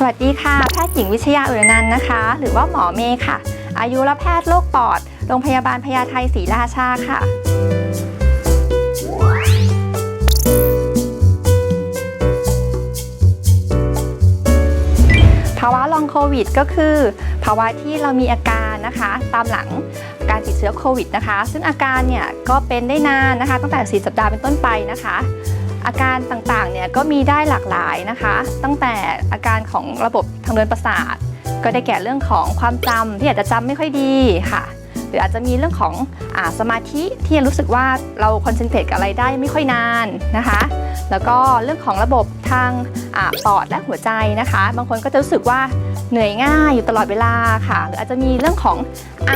สวัสดีค่ะ แพทย์หญิงวิชยาอุรนันท์นะคะ หรือว่าหมอเมย์ค่ะ อายุรแพทย์โรคปอด โรงพยาบาลพญาไทศรีราชาค่ะภาวะลองโควิดก็คือ ภาวะที่เรามีอาการนะคะ ตามหลังการติดเชื้อโควิดนะคะ ซึ่งอาการเนี่ยก็เป็นได้นานนะคะ ตั้งแต่ 4 สัปดาห์เป็นต้นไปนะคะ อาการต่างๆเนี่ยก็มีได้หลากหลายนะคะ ตั้งแต่อาการของระบบทางเดินประสาท ก็ได้แก่เรื่องของความจำที่อาจจะจำไม่ค่อยดีค่ะ หรืออาจจะมีเรื่องของอสมาธิที่รู้สึกว่าเราคอนเซนเทรตกับอะไรได้ไม่ค่อยนานนะคะ แล้วก็เรื่องของระบบทางอปอดและหัวใจนะคะ บางคนก็จะรู้สึกว่าเหนื่อยง่ายอยู่ตลอดเวลาค่ะ หรืออาจจะมีเรื่องของไอ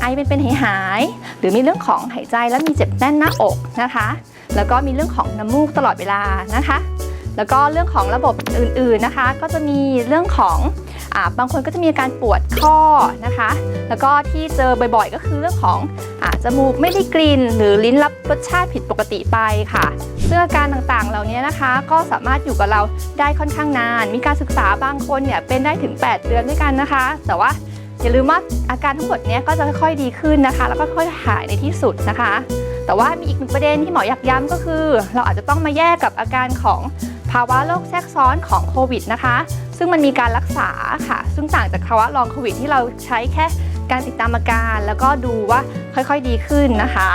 ไอเป็นเป็นหายหาย หรือมีเรื่องของหายใจแล้วมีเจ็บแน่นหน้าอกนะคะ แล้วก็มีเรื่องของน้ำมูกตลอดเวลานะคะ แล้วก็เรื่องของระบบอื่นๆนะคะ ก็จะมีเรื่องของอบางคนก็จะมีอาการปวดข้อนะคะ แล้วก็ที่เจอบ่อยๆ ก็คือเรื่องของอจมูกไม่ได้กลิ่นหรือลิ้นรับรสชาติผิดปกติไปค่ะซึ่งอาการต่างๆ เหล่านี้นะคะ ก็สามารถอยู่กับเราได้ค่อนข้างนาน มีการศึกษาบางคนเนี่ยเป็นได้ถึง 8 เดือนด้วยกันนะคะ แต่ว่าอย่าลืมว่าอาการทั้งหมดนี้ก็จะค่อยๆดีขึ้นนะคะ แล้วก็ค่อยๆหายในที่สุดนะคะ แต่ว่ามีอีกหนึ่งประเด็นที่หมออยากย้ำก็คือ เราอาจจะต้องมาแยกกับอาการของภาวะโรคแทรกซ้อนของโควิดนะคะ ซึ่งมันมีการรักษาค่ะ ซึ่งต่างจากภาวะลองโควิดที่เราใช้แค่การติดตามอาการ แล้วก็ดูว่าค่อยๆดีขึ้นนะคะ